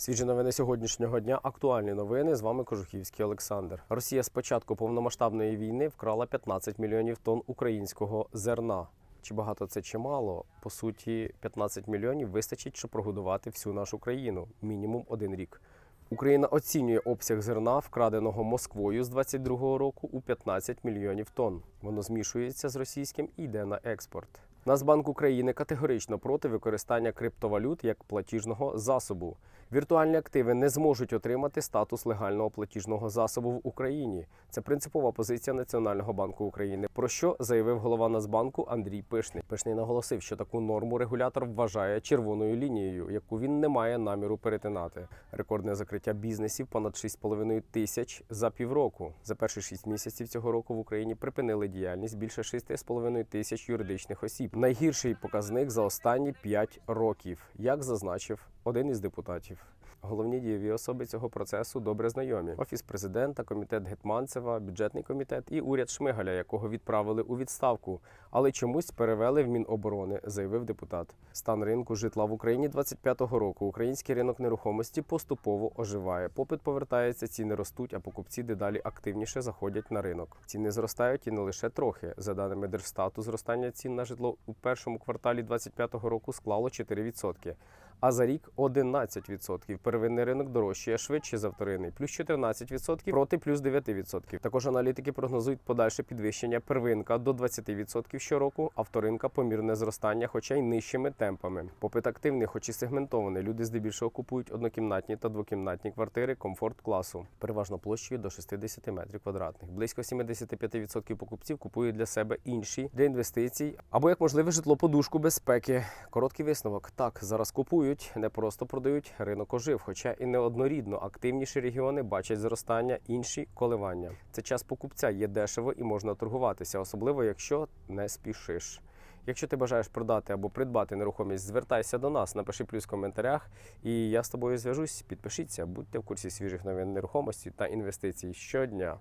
Свіжі новини сьогоднішнього дня. Актуальні новини. З вами Кожухівський Олександр. Росія з початку повномасштабної війни вкрала 15 мільйонів тонн українського зерна. Чи багато це чи мало? По суті, 15 мільйонів вистачить, щоб прогодувати всю нашу країну мінімум один рік. Україна оцінює обсяг зерна, вкраденого Москвою з 22-го року у 15 мільйонів тонн. Воно змішується з російським і йде на експорт. Нацбанк України категорично проти використання криптовалют як платіжного засобу. Віртуальні активи не зможуть отримати статус легального платіжного засобу в Україні. Це принципова позиція Національного банку України. Про що заявив голова Нацбанку Андрій Пишний. Пишний наголосив, що таку норму регулятор вважає червоною лінією, яку він не має наміру перетинати. Рекордне закриття бізнесів понад 6,5 тисяч за півроку. За перші 6 місяців цього року в Україні припинили діяльність більше 6,5 тисяч юридичних осіб. Найгірший показник за останні 5 років, як зазначив один із депутатів. Головні дієві особи цього процесу добре знайомі: офіс президента, комітет Гетманцева, бюджетний комітет і уряд Шмигаля, якого відправили у відставку, але чомусь перевели в Міноборони, заявив депутат. Стан ринку житла в Україні 25-го року. Український ринок нерухомості поступово оживає. Попит повертається, ціни ростуть, а покупці дедалі активніше заходять на ринок. Ціни зростають і не лише трохи. За даними Держстату, зростання цін на житло у першому кварталі 25-го року склало 4%. А за рік 11%. Первинний ринок дорожчає швидше за вторинний, плюс 14% проти плюс 9%. Також аналітики прогнозують подальше підвищення первинка до 20% щороку, а вторинка помірне зростання, хоча й нижчими темпами. Попит активний, хоч і сегментований. Люди здебільшого купують однокімнатні та двокімнатні квартири комфорт класу, переважно площею до 60 метрів квадратних. Близько 75% покупців купують для себе інші для інвестицій або як можливе житло подушку безпеки. Короткий висновок. Так, зараз купують, не просто продають. Ринок ожив, хоча і неоднорідно активніші регіони бачать зростання, інші коливання. Це час покупця є дешево і можна торгуватися, особливо якщо не спішиш. Якщо ти бажаєш продати або придбати нерухомість, звертайся до нас, напиши плюс в коментарях, і я з тобою зв'яжусь. Підпишіться, будьте в курсі свіжих новин нерухомості та інвестицій щодня.